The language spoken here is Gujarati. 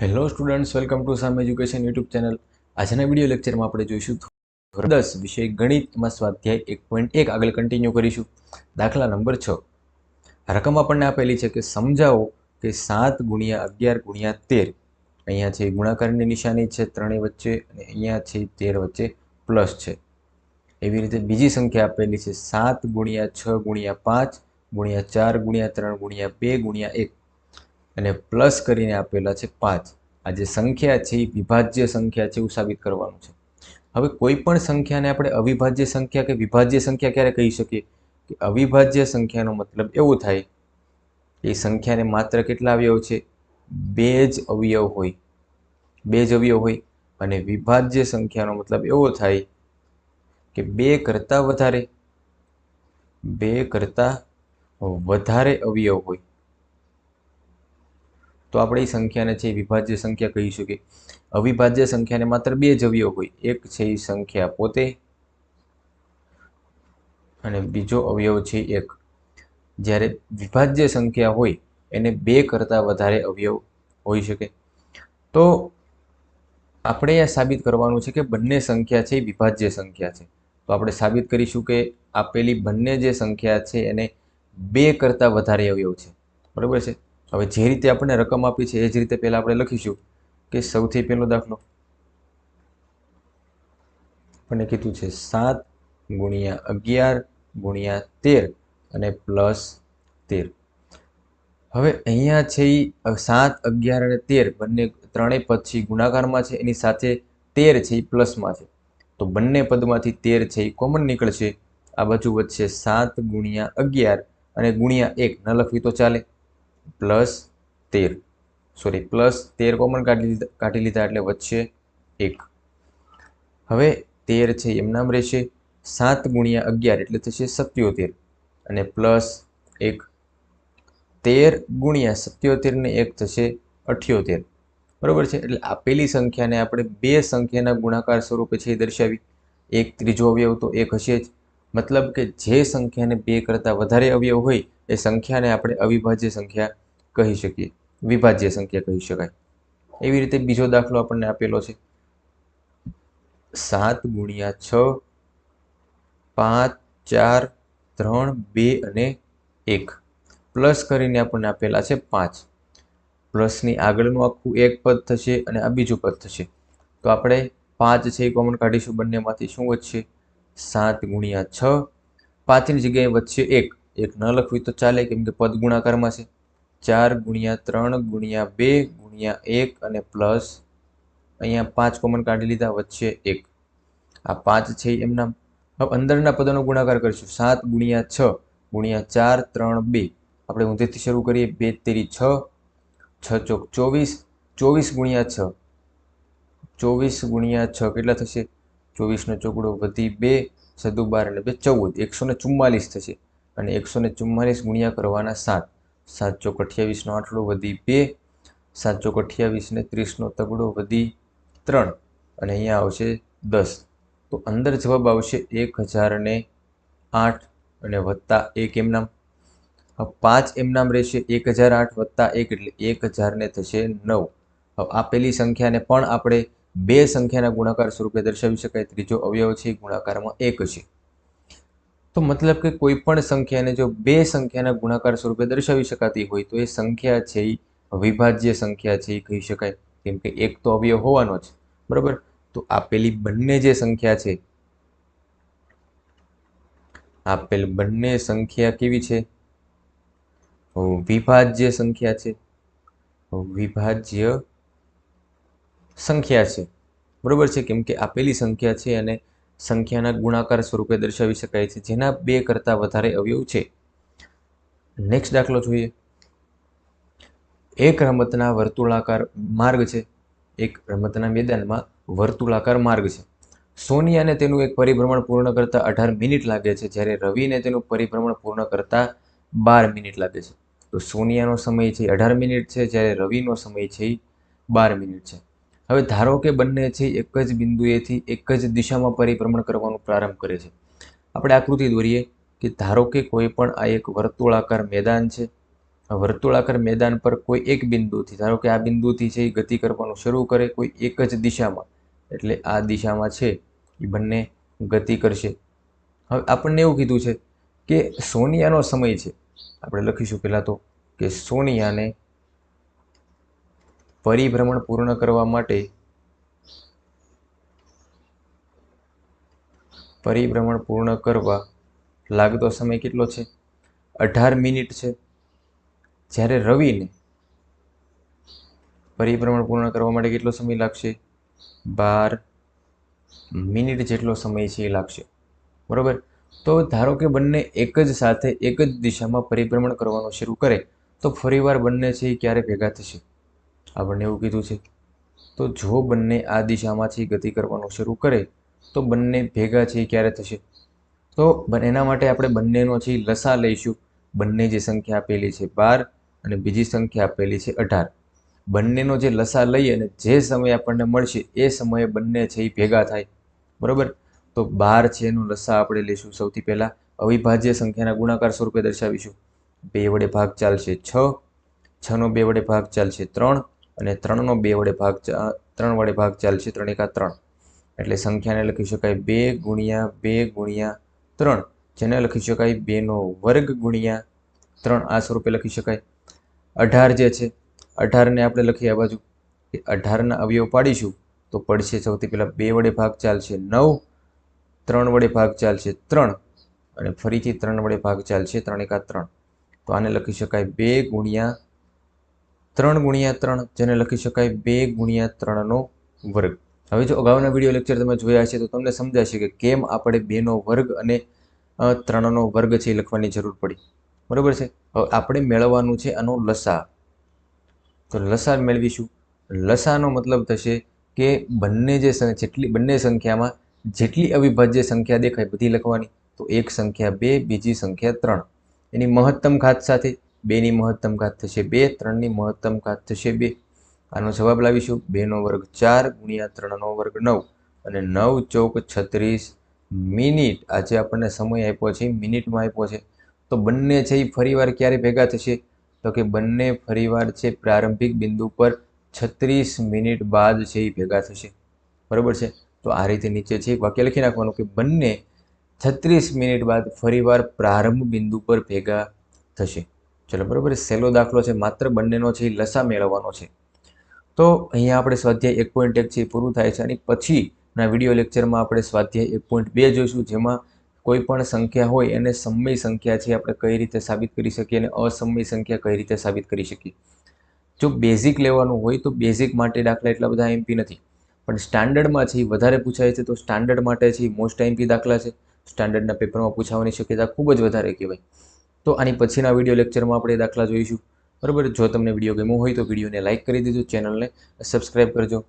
Hello students welcome to Sam education YouTube channel આજના વીડિયો લેક્ચરમાં આપણે જોઈશું ધોરણ દસ વિષય ગણિતમાં સ્વાધ્યાય એક પોઈન્ટ એક આગળ કન્ટિન્યુ કરીશું. દાખલા નંબર છ. રકમ આપણને આપેલી છે કે સમજાવો કે સાત ગુણ્યા અગિયાર ગુણ્યા તેર. અહીંયા છે ગુણાકારની નિશાની છે, ત્રણેય વચ્ચે અને અહીંયા છે તેર વચ્ચે પ્લસ છે. એવી રીતે બીજી સંખ્યા આપેલી છે સાત ગુણ્યા છ ગુણ્યા પાંચ ગુણ્યા ચાર ગુણ્યા ત્રણ ગુણ્યા બે ગુણ્યા એક. અને પ્લસ કરીને આપેલા છે પાંચ. આ જે સંખ્યા છે એ વિભાજ્ય સંખ્યા છે એવું સાબિત કરવાનું છે. હવે કોઈ પણ સંખ્યાને આપણે અવિભાજ્ય સંખ્યા કે વિભાજ્ય સંખ્યા ક્યારે કહી શકીએ? કે અવિભાજ્ય સંખ્યાનો મતલબ એવો થાય, એ સંખ્યાને માત્ર કેટલા અવયવ છે? બે જ અવયવ હોય. બે જ અવયવ હોય. અને વિભાજ્ય સંખ્યાનો મતલબ એવો થાય કે બે કરતાં વધારે, બે કરતાં વધારે અવયવ હોય. તો આપણે એ સંખ્યાને છે વિભાજ્ય સંખ્યા કહી શકીએ. અવિભાજ્ય સંખ્યાને માત્ર બે જ અવયવ હોય. એક છે એ સંખ્યા પોતે અને બીજો અવયવ છે એક. જ્યારે વિભાજ્ય સંખ્યા હોય, એને બે કરતાં વધારે અવયવ હોઈ શકે. તો આપણે આ સાબિત કરવાનું છે કે બંને સંખ્યા છે એ વિભાજ્ય સંખ્યા છે. તો આપણે સાબિત કરીશું કે આપેલી બંને જે સંખ્યા છે, એને બે કરતાં વધારે અવયવ છે. બરાબર છે? હવે જે રીતે આપણને રકમ આપી છે એ જ રીતે પહેલાં આપણે લખીશું કે સૌથી પહેલો દાખલો. આપણને કીધું છે સાત ગુણ્યા અગિયાર ગુણ્યા તેર અને પ્લસ તેર. હવે અહીંયા છે એ સાત, અગિયાર અને તેર બંને ત્રણેય પદ છે ગુણાકારમાં છે, એની સાથે તેર છે એ પ્લસમાં છે. તો બંને પદમાંથી તેર છે એ કોમન નીકળશે. આ બાજુ વધશે સાત ગુણ્યા અગિયાર અને ગુણ્યા એક. ન લખવી તો ચાલે. પ્લસ તેર. સોરી પ્લસ તેર કોમન કાઢી લીધા કાઢી લીધા એટલે વચ્ચે એક. હવે તેર છે એમનામ રહેશે સાત ગુણ્યા અગિયાર એટલે થશે સત્યોતેર. અને પ્લસ એક. તેર ગુણ્યા સત્યોતેરને એક થશે અઠ્યોતેર. બરાબર છે? એટલે આપેલી સંખ્યાને આપણે બે સંખ્યાના ગુણાકાર સ્વરૂપે છે એ દર્શાવી. એક ત્રીજો અવયવ તો એક હશે જ. મતલબ કે જે સંખ્યાને બે કરતાં વધારે અવયવ હોય, એ સંખ્યાને આપણે અવિભાજ્ય સંખ્યા કહી શકીએ. વિભાજ્ય સંખ્યા કહી શકાય. એવી રીતે બીજો દાખલો આપણને આપેલો છે. સાત ગુણ્યા છ, પાંચ, ચાર, ત્રણ, બે અને એક. પ્લસ કરીને આપણને આપેલા છે પાંચ. પ્લસની આગળનું આખું એક પદ થશે અને આ બીજું પદ થશે. તો આપણે પાંચ છે એ કોમન કાઢીશું, બંનેમાંથી શું વધશે? સાત ગુણ્યા છ. પાંચની જગ્યાએ વચ્ચે એક. એક ન લખવી તો ચાલે, કેમ કે પદ ગુણાકારમાં છે. ચાર ગુણ્યા ત્રણ ગુણ્યા બે ગુણ્યા એક અને પ્લસ અહીંયા પાંચ કોમન કાઢી લીધા, વચ્ચે એક. આ પાંચ છે એમના. હવે અંદરના પદોનો ગુણાકાર કરીશું. સાત ગુણ્યા છ ગુણ્યા ચાર ત્રણ બે. આપણે ઊંધેથી શરૂ કરીએ. બે, તેરી, છ. છ ચોક ચોવીસ. ચોવીસ ગુણ્યા છ. ચોવીસ ગુણ્યા છ કેટલા થશે? ચોવીસનો ચોકડો વધી બે સદુ બાર અને બે ચૌદ. એકસો ને ચુમ્માલીસ થશે અને એકસો ને ચુમ્માલીસ ગુણ્યા કરવાના સાત. સાત ચોક અઠ્યાવીસનો આટલો વધી બે, સાત ચોક અઠ્યાવીસ ને ત્રીસનો તગડો વધી ત્રણ અને અહીંયા આવશે દસ. તો અંદર જવાબ આવશે એક હજાર ને આઠ અને વત્તા એક એમનામ પાંચ એમનામ રહેશે એક હજાર આઠ વત્તા એક એટલે એક હજાર ને થશે નવ. હવે આપેલી સંખ્યાને પણ આપણે બે સંખ્યાના ગુણાકાર સ્વરૂપે દર્શાવી શકાય, ત્રીજો અવયવ છે, ગુણાકારમાં એક છે. તો મતલબ કે કોઈ પણ સંખ્યાને જો બે સંખ્યાના ગુણાકાર સ્વરૂપે દર્શાવી શકાતી હોય, તો એ સંખ્યા છે એ વિભાજ્ય સંખ્યા છે એ કહી શકાય. કેમ કે એક તો અવયવ હોવાનો જ, બરાબર? તો આપેલી બંને જે સંખ્યા છે, આપેલ બંને સંખ્યા કેવી છે? વિભાજ્ય સંખ્યા છે. વિભાજ્ય સંખ્યા છે. બરાબર છે? કેમ કે આપેલી સંખ્યા છે અને સંખ્યાના ગુણાકાર સ્વરૂપે દર્શાવી શકાય છે. જેના બે કરતાં વધારે અવયવ છે. નેક્સ્ટ દાખલો જોઈએ. એક રમતના વર્તુળાકાર માર્ગ છે. એક રમતના મેદાનમાં વર્તુળાકાર માર્ગ છે. સોનિયાને તેનું એક પરિભ્રમણ પૂર્ણ કરતાં અઢાર મિનિટ લાગે છે. જ્યારે રવિને તેનું પરિભ્રમણ પૂર્ણ કરતાં બાર મિનિટ લાગે છે. તો સોનિયાનો સમય છે અઢાર મિનિટ છે. જ્યારે રવિનો સમય છે બાર મિનિટ છે. હવે ધારો કે બંને છે, એક જ બિંદુએથી એક જ દિશામાં પરિભ્રમણ કરવાનું પ્રારંભ કરે છે. આપણે આકૃતિ દોરીએ કે ધારો કે કોઈ પણ આ એક વર્તુળાકાર મેદાન છે. વર્તુળાકાર મેદાન પર કોઈ એક બિંદુથી, ધારો કે આ બિંદુથી છે, એ ગતિ કરવાનું શરૂ કરે કોઈ એક જ દિશામાં. એટલે આ દિશામાં છે, એ બંને ગતિ કરશે. હવે આપણને એવું કીધું છે કે સોનિયાનો સમય છે. આપણે લખીશું પહેલાં તો કે સોનિયાને પરિભ્રમણ પૂર્ણ કરવા માટે પરિભ્રમણ પૂર્ણ કરવા લાગતો સમય કેટલો છે? અઢાર મિનિટ છે. જ્યારે રવિને પરિભ્રમણ પૂર્ણ કરવા માટે કેટલો સમય લાગશે? બાર મિનિટ જેટલો સમય છે એ લાગશે. બરાબર? તો ધારો કે બંને એક જ સાથે એક જ દિશામાં પરિભ્રમણ કરવાનું શરૂ કરે, તો ફરીવાર બંને છે એ ક્યારે ભેગા થશે? આપણને એવું કીધું છે. તો જો બંને આ દિશામાંથી ગતિ કરવાનું શરૂ કરે, તો બંને ભેગા છે ક્યારે થશે? તો એના માટે આપણે બંનેનો છે લસા લઈશું, બંને જે સંખ્યા આપેલી છે બાર અને બીજી સંખ્યા આપેલી છે અઢાર. બંનેનો જે લસા લઈએ અને જે સમય આપણને મળશે, એ સમયે બંને છે એ ભેગા થાય. બરાબર? તો બાર છે એનો લસા આપણે લઈશું સૌથી પહેલાં. અવિભાજ્ય સંખ્યાના ગુણાકાર સ્વરૂપે દર્શાવીશું. બે વડે ભાગ ચાલશે છ. છનો બે વડે ભાગ ચાલશે ત્રણ. અને ત્રણનો બે વડે ભાગ ત્રણ વડે ભાગ ચાલશે, ત્રણ એકા ત્રણ. એટલે સંખ્યાને લખી શકાય બે ગુણ્યા બે ગુણ્યા ત્રણ. જેને લખી શકાય બેનો વર્ગ ગુણ્યા ત્રણ. આ સ્વરૂપે લખી શકાય અઢાર જે છે, અઢારને આપણે લખીએ આ બાજુ. કે અઢારના અવયવ પાડીશું, તો પડશે સૌથી પહેલાં બે વડે ભાગ ચાલશે નવ, ત્રણ વડે ભાગ ચાલશે ત્રણ. અને ફરીથી ત્રણ વડે ભાગ ચાલશે ત્રણ એકા ત્રણ. તો આને લખી શકાય બે ગુણ્યા ત્રણ ગુણ્યા ત્રણ, જેને લખી શકાય બે ગુણ્યા ત્રણનો વર્ગ. હવે જો અગાઉના વીડિયો લેક્ચર તમે જોયા છે તો તમને સમજાશે કે કેમ આપણે બેનો વર્ગ અને ત્રણનો વર્ગ છે એ લખવાની જરૂર પડી. બરાબર છે? હવે આપણે મેળવવાનું છે આનો લસા. તો લસા મેળવીશું. લસાનો મતલબ થશે કે બંને જે જેટલી, બંને સંખ્યામાં જેટલી અવિભાજ્ય સંખ્યા દેખાય બધી લખવાની, તો એક સંખ્યા બે, બીજી સંખ્યા ત્રણ. એની મહત્તમ ઘાત સાથે બેની મહત્તમ ઘાત થશે બે, ત્રણની મહત્તમ ઘાત થશે બે. આનો જવાબ લાવીશું. બેનો વર્ગ ચાર ગુણ્યા ત્રણનો વર્ગ નવ. અને નવ ચોક છત્રીસ મિનિટ. આજે આપણને સમય આપ્યો છે, મિનિટમાં આપ્યો છે. તો બંને છે એ ફરીવાર ક્યારે ભેગા થશે? તો કે બંને ફરીવાર છે પ્રારંભિક બિંદુ પર છત્રીસ મિનિટ બાદ છે એ ભેગા થશે. બરાબર છે? તો આ રીતે નીચે છે વાક્ય લખી નાખવાનું કે બંને છત્રીસ મિનિટ બાદ ફરીવાર પ્રારંભ બિંદુ પર ભેગા થશે. ચલો બરાબર સહેલો દાખલો છે, માત્ર બંનેનો છે, એ લસા મેળવવાનો છે. તો અહીંયા આપણે સ્વાધ્યાય એક પોઈન્ટ એક છે એ પૂરું થાય છે, અને પછીના વીડિયો લેક્ચરમાં આપણે સ્વાધ્યાય એક પોઈન્ટ બે જોઈશું, જેમાં કોઈ પણ સંખ્યા હોય એને સમય સંખ્યા છે આપણે કઈ રીતે સાબિત કરી શકીએ અને અસમય સંખ્યા કઈ રીતે સાબિત કરી શકીએ. જો બેઝિક લેવાનું હોય તો બેઝિક માટે દાખલા એટલા બધા એમપી નથી. પણ સ્ટાન્ડર્ડમાં છે વધારે પૂછાય છે, તો સ્ટાન્ડર્ડ માટે છે મોસ્ટ એમપી દાખલા છે. સ્ટાન્ડર્ડના પેપરમાં પૂછાવાની શક્યતા ખૂબ જ વધારે કહેવાય. તો આની પછીના વીડિયો લેક્ચરમાં આપણે દાખલા જોઈશું. બરાબર? જો તમને વીડિયો ગમ્યો હોય તો વિડીયોને લાઇક કરી દીધું ચેનલને સબસ્ક્રાઈબ કરજો.